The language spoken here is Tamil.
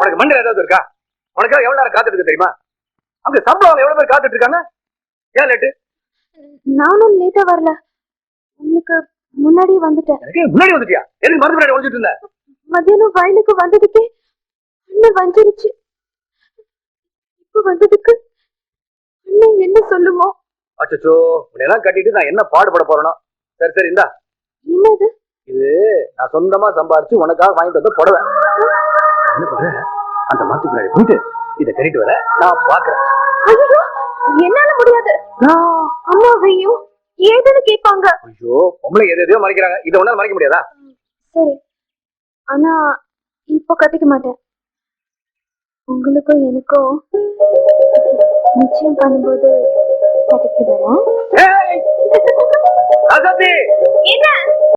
உனக்கு மண்டல ஏதாவது இருக்கா? உனக்காக எவ்வளவு நேரம் காத்துட்டு இருக்கு தெரியுமா? அங்க சம்பளம் எவ்வளவு பேர் காத்துட்டு இருக்காங்க? ஏன் லேட்டு நானும் லேட்டா வரல. உங்களுக்கு முன்னாடி வந்துட்டேன். எனக்கு முன்னாடி வந்துட்டியா? எதுக்கு மருந்து முன்னாடி ஒழிச்சிட்டு இருந்த? மத்தியானம் வயலுக்கு வந்ததுக்கே அண்ணன் வஞ்சிருச்சு. இப்ப வந்ததுக்கு அண்ணன் என்ன சொல்லுமோ? அச்சோ உன்னையெல்லாம் கட்டிட்டு நான் என்ன பாடுபட போறேனோ? சரி சரி இந்தா. என்னது? நான் சொந்தமா சம்பாரிச்சு உனக்காக வாங்கிட்டு வந்த புடவை என்ன பண்ற அந்த முன்னாடி போயிட்டு இதை கட்டிட்டு வர நான் பாக்குறேன் ஐயோ என்னால முடியாது. அம்மாவையும் ஏதுன்னு கேட்பாங்க. ஐயோ பொம்பளை எது எதையோ மறைக்கிறாங்க. இதை ஒன்னால மறைக்க முடியாதா? சரி. ஆனா இப்போ கட்டிக்க மாட்டேன். உங்களுக்கும் எனக்கும் நிச்சயம் பண்ணும்போது கட்டிக்கிட்டு வரேன்! ராசாத்தி!